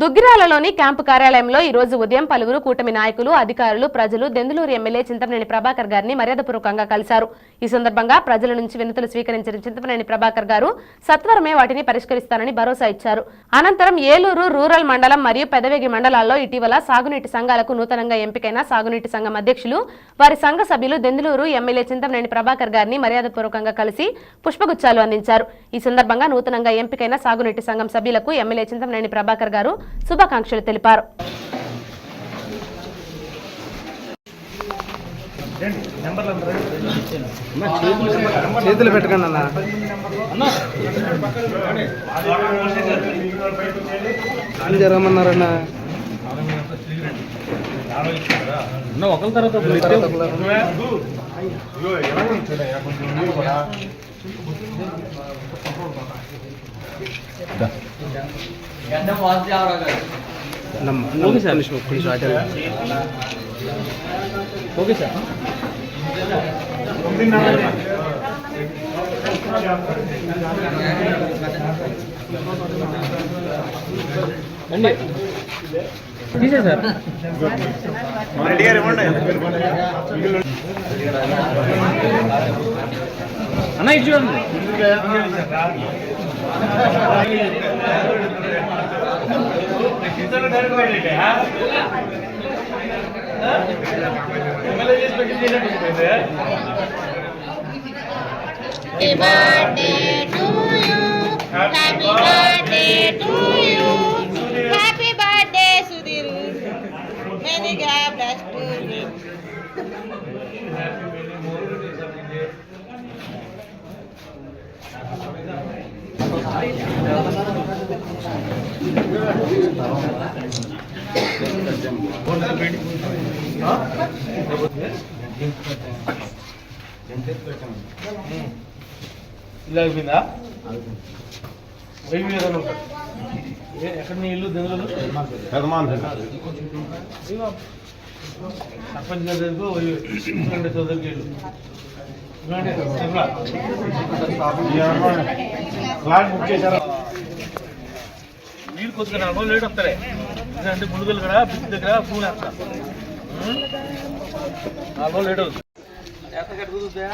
దుగ్గిరాలలోని camp కార్యాలయంలో ఈ రోజు ఉదయం పలువురు కూటమి నాయకులు అధికారులు ప్రజలు దెందులూరు ఎమ్మెల్యే చింతమనేని ప్రభాకర్ గారిని మర్యాదపూర్వకంగా కలిశారు. ఈ సందర్భంగా ప్రజల నుంచి వినతులు స్వీకరించిన చింతమనేని ప్రభాకర్ గారు సత్వరమే వాటిని పరిష్కరిస్తానని భరోసా ఇచ్చారు. అనంతరం ఏలూరు రూరల్ మండలం మరియు పెదవేగి మండలాల్లో ఇటీవల సాగునీటి సంఘాలకు నూతనంగా ఎంపికైన సాగునీటి సంఘం అధ్యక్షులు వారి సంఘ సభ్యులు దెందులూరు ఎమ్మెల్యే చింతమనేని ప్రభాకర్ గారిని మర్యాదపూర్వకంగా కలిసి పుష్పగుచ్చాలు అందించారు. ఈ సందర్భంగా నూతనంగా ఎంపికైన సాగునీటి సంఘం సభ్యులకు ఎమ్మెల్యే చింతమనేని ప్రభాకర్ గారు శుభాకాంక్షలు తెలిపారు. చేతులు పెట్టకండి అన్న. అని జరగమన్నారన్న ఒకరి తర్వాత ఒకరు ನಮ್ಮ ಹೋಗಿ ಸರ್. ಪ್ಲೀಸ್ ಹೋಗಿ ಸರ್. ಬನ್ನಿ. ಸರ್. ಅಣ್ಣ ಇಟ್ಟು Happy birthday to you. Happy birthday to you. Happy birthday, Sudhir. Many God bless you. ఇలా అయిపోయిందా? ఏదైనా ఉంటాడు. ఏ, ఎక్కడ నీ ఇల్లు? దెంగలు సర్పంచ్ గారి వెంకట చౌదరికి ఇల్లు నీళ్ళు కొద్దిగా నాలుగు రోజులు లేట్ వస్తారే? ఎందుకంటే ములుగులు కూడా బిడ్డ దగ్గర ఫోన్ వేస్తా. నాలుగు రోజులు లేట్ అవుతుంది. ఎంత కట్టుకుంటుందా